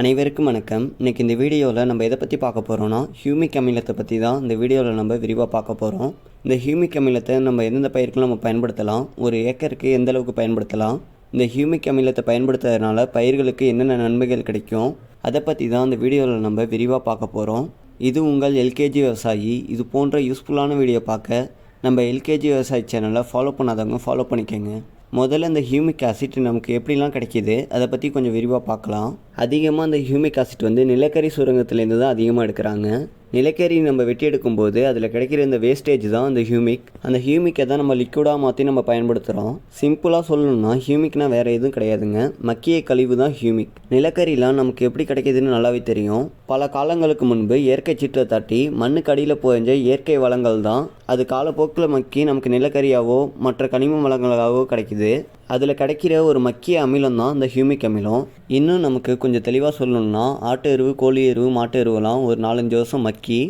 அனைவருக்கும் வணக்கம். இன்றைக்கி இந்த வீடியோவில் நம்ம எதை பற்றி பார்க்க போகிறோம்னா ஹியூமிக் அமிலத்தை பற்றி தான் இந்த வீடியோவில் நம்ம விரிவாக பார்க்க போகிறோம் இந்த ஹியூமிக் அமிலத்தை நம்ம எந்தெந்த பயிருக்கு நம்ம பயன்படுத்தலாம் ஒரு ஏக்கருக்கு எந்த அளவுக்கு பயன்படுத்தலாம் இந்த ஹியூமிக் அமிலத்தை பயன்படுத்துறதுனால பயிர்களுக்கு என்னென்ன நன்மைகள் கிடைக்கும் அதை பற்றி தான் இந்த வீடியோவில் நம்ம விரிவாக பார்க்க போகிறோம் இது உங்கள் எல்கேஜி விவசாயி இது போன்ற யூஸ்ஃபுல்லான வீடியோ பார்க்க நம்ம எல்கேஜி விவசாயி சேனலை ஃபாலோ பண்ணாதவங்க ஃபாலோ பண்ணிக்கோங்க. முதல்ல இந்த ஹியூமிக் ஆசிட் நமக்கு எப்படிலாம் கிடைக்கிது அதை பற்றி கொஞ்சம் விரிவாக பார்க்கலாம். அதிகமாக அந்த ஹியூமிக் ஆசிட் வந்து நிலக்கரி சுரங்கத்துலேருந்து தான் அதிகமாக எடுக்கிறாங்க. நிலக்கரி நம்ம வெட்டி எடுக்கும்போது அதில் கிடைக்கிற இந்த வேஸ்டேஜ் தான் அந்த ஹியூமிக் அந்த ஹியூமிக்கை தான் நம்ம லிக்விடாக மாற்றி நம்ம பயன்படுத்துகிறோம் சிம்பிளாக சொல்லணும்னா ஹியூமிக்னால் வேறு எதுவும் கிடையாதுங்க. மக்கிய கழிவு தான் ஹியூமிக் நிலக்கரிலாம் நமக்கு எப்படி கிடைக்கிதுன்னு நல்லாவே தெரியும். பல காலங்களுக்கு முன்பு இயற்கை சீற்றை தட்டி மண்ணுக்கு அடியில் போய்ஞ்ச இயற்கை வளங்கள் தான். அது காலப்போக்கில் மக்கி நமக்கு நிலக்கரியாவோ மற்ற கனிம வளங்களாகவோ கிடைக்குது. அதில் கிடைக்கிற ஒரு மக்கிய அமிலம் தான் இந்த ஹியூமிக் அமிலம். இன்னும் நமக்கு கொஞ்சம் தெளிவாக சொல்லணும்னா ஆட்டு எருவு கோழி எருவு மாட்டு எருவெல்லாம் ஒரு நாலஞ்சு வருஷம் மக்கி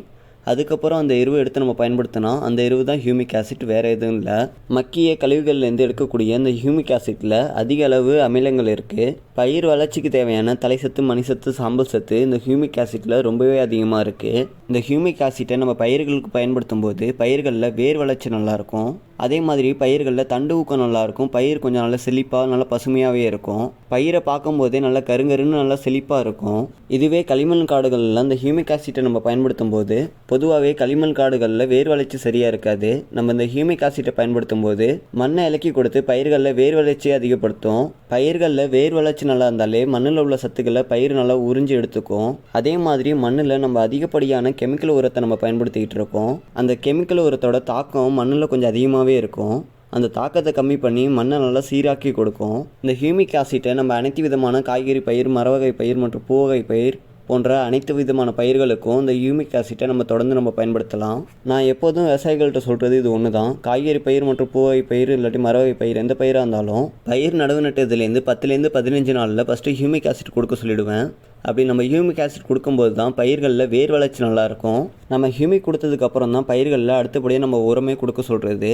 அதுக்கப்புறம் அந்த எருவை எடுத்து நம்ம பயன்படுத்தினா அந்த எருவு தான் ஹியூமிக் ஆசிட் வேறு எதுவும் இல்லை. மக்கிய கழிவுகள்லேருந்து எடுக்கக்கூடிய இந்த ஹியூமிக் ஆசிட்டில் அதிக அளவு அமிலங்கள் இருக்குது பயிர் வளர்ச்சிக்கு தேவையான தலைசத்து மணிசத்து சாம்பல் சத்து இந்த ஹியூமிக் ஆசிட்டில் ரொம்பவே அதிகமாக இருக்குது இந்த ஹியூமிக் ஆசிட்டை நம்ம பயிர்களுக்கு பயன்படுத்தும் போது பயிர்களில் வேர் வளர்ச்சி நல்லாயிருக்கும் அதே மாதிரி பயிர்களில் தண்டு ஊக்கம் நல்லாயிருக்கும். பயிர் கொஞ்சம் நல்லா செழிப்பாக நல்லா பசுமையாகவே இருக்கும். பயிரை பார்க்கும்போதே நல்லா கருங்கருன்னு நல்லா செழிப்பாக இருக்கும். இதுவே களிமண் காடுகளில் அந்த ஹியூமிக் ஆசிட்டை நம்ம பயன்படுத்தும் போது பொதுவாகவே களிமண் காடுகளில் வேர் வளர்ச்சி சரியாக இருக்காது. நம்ம இந்த ஹியூமிக் ஆசிட்டை பயன்படுத்தும் போது மண்ணை இலக்கி கொடுத்து பயிர்களில் வேர் வளர்ச்சியை அதிகப்படுத்தும். பயிர்களில் வேர் வளர்ச்சி நல்லா இருந்தாலே மண்ணில் உள்ள சத்துக்களை பயிர் நல்லா உறிஞ்சி எடுத்துக்கும். அதே மாதிரி மண்ணில் நம்ம அதிகப்படியான கெமிக்கல் உரத்தை நம்ம பயன்படுத்திக்கிட்டு இருக்கோம். அந்த கெமிக்கல் உரத்தோட தாக்கம் மண்ணில் கொஞ்சம் அதிகமாகவே இருக்கும். அந்த தாக்கத்தை கம்மி பண்ணி மண்ணை நல்லா சீராக்கி கொடுக்கும். இந்த ஹியூமிக் ஆசிட்டை நம்ம அனைத்து விதமான காய்கறி பயிர் மரவகை பயிர் மற்றும் பூவகை பயிர் போன்ற அனைத்து விதமான பயிர்களுக்கும் இந்த ஹியூமிக் ஆசிட்டை நம்ம தொடர்ந்து நம்ம பயன்படுத்தலாம். நான் எப்போதும் விவசாயிகள்கிட்ட சொல்கிறது இது ஒன்று தான் காய்கறி பயிர் மற்றும் பூவகை பயிர் இல்லாட்டி மரவகை பயிர் எந்த பயிராக இருந்தாலும் பயிர் நடவு நட்டதுலேருந்து பத்துலேருந்து பதினஞ்சு நாளில் ஃபஸ்ட்டு ஹியூமிக் ஆசிட் கொடுக்க சொல்லிடுவேன். அப்படி நம்ம ஹியூமிக் ஆசிட் கொடுக்கும்போது தான் பயிர்களில் வேர் வளர்ச்சி நல்லாயிருக்கும் நம்ம ஹியூமிக் கொடுத்ததுக்கப்புறம் தான் பயிர்களில் அடுத்தபடியாக நம்ம உரமே கொடுக்க சொல்கிறது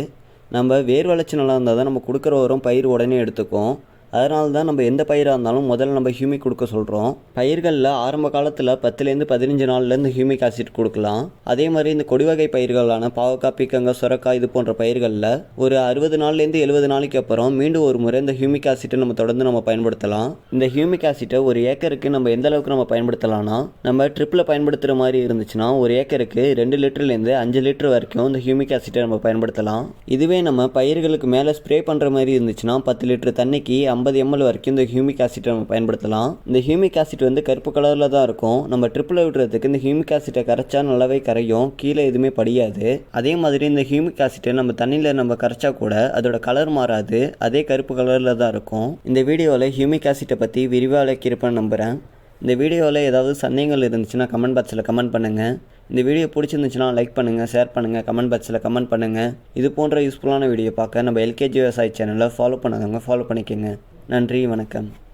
நம்ம வேர் வளர்ச்சி நல்லா இருந்தால் தான் நம்ம கொடுக்குற உரம் பயிர் உடனே எடுத்துக்கும் அதனால தான் நம்ம எந்த பயிராக இருந்தாலும் முதல்ல நம்ம ஹியூமிக் கொடுக்க சொல்கிறோம் பயிர்களில் ஆரம்ப காலத்தில் பத்துலேருந்து பதினஞ்சு நாள்லேருந்து ஹியூமிக் ஆசிட் கொடுக்கலாம். அதே மாதிரி இந்த கொடிவகை பயிர்களான பாவக்காய் பீக்கங்காய் சுரக்காய் இது போன்ற பயிர்களில் ஒரு அறுபது நாள்லேருந்து எழுபது நாளைக்கு அப்புறம் மீண்டும் ஒரு முறை இந்த ஹியூமிக் ஆசிட்டை நம்ம தொடர்ந்து நம்ம பயன்படுத்தலாம். இந்த ஹியூமிக் ஆசிட்டை ஒரு ஏக்கருக்கு நம்ம எந்த அளவுக்கு நம்ம பயன்படுத்தலாம்னா நம்ம ட்ரிப்பில் பயன்படுத்துகிற மாதிரி இருந்துச்சுன்னா ஒரு ஏக்கருக்கு ரெண்டு லிட்டர்லேருந்து அஞ்சு லிட்டர் வரைக்கும் இந்த ஹியூமிக் ஆசிட்டை நம்ம பயன்படுத்தலாம். இதுவே நம்ம பயிர்களுக்கு மேலே ஸ்ப்ரே பண்ணுற மாதிரி இருந்துச்சுன்னா பத்து லிட்டர் தண்ணிக்கு ஐம்பது ஐம்பது எம்எல் வரைக்கும் இந்த ஹியூமிக் ஆசிட் நம்ம பயன்படுத்தலாம். இந்த ஹியூமிக் ஆசிட் வந்து கருப்பு கலரில் தான் இருக்கும். நம்ம ட்ரிப்பில் விடுறதுக்கு இந்த ஹியூமிக் ஆசிட்டை கரைச்சா நல்லாவே கரையும். கீழே எதுவுமே படியாது. அதே மாதிரி இந்த ஹியூமிக் ஆசிட்டை நம்ம தண்ணியில் நம்ம கரைச்சா கூட அதோட கலர் மாறாது. அதே கருப்பு கலரில் தான் இருக்கும். இந்த வீடியோவில் ஹியூமிக் ஆசிட்டை பற்றி விரிவாக விளக்கியிருப்பேன்னு நம்புகிறேன் இந்த வீடியோவில் ஏதாவது சந்தேகங்கள் இருந்துச்சுன்னா கமெண்ட் பாக்ஸில் கமெண்ட் பண்ணுங்கள் இந்த வீடியோ பிடிச்சிருந்துச்சுன்னா லைக் பண்ணுங்கள் ஷேர் பண்ணுங்கள் கமெண்ட் பாக்ஸில் கமெண்ட் பண்ணுங்கள் இது போன்ற யூஸ்ஃபுல்லான வீடியோ பார்க்க நம்ம எல்கேஜி விவசாய சேனலை ஃபாலோ பண்ணாதவங்க ஃபாலோ பண்ணிக்கோங்க. நன்றி வணக்கம்.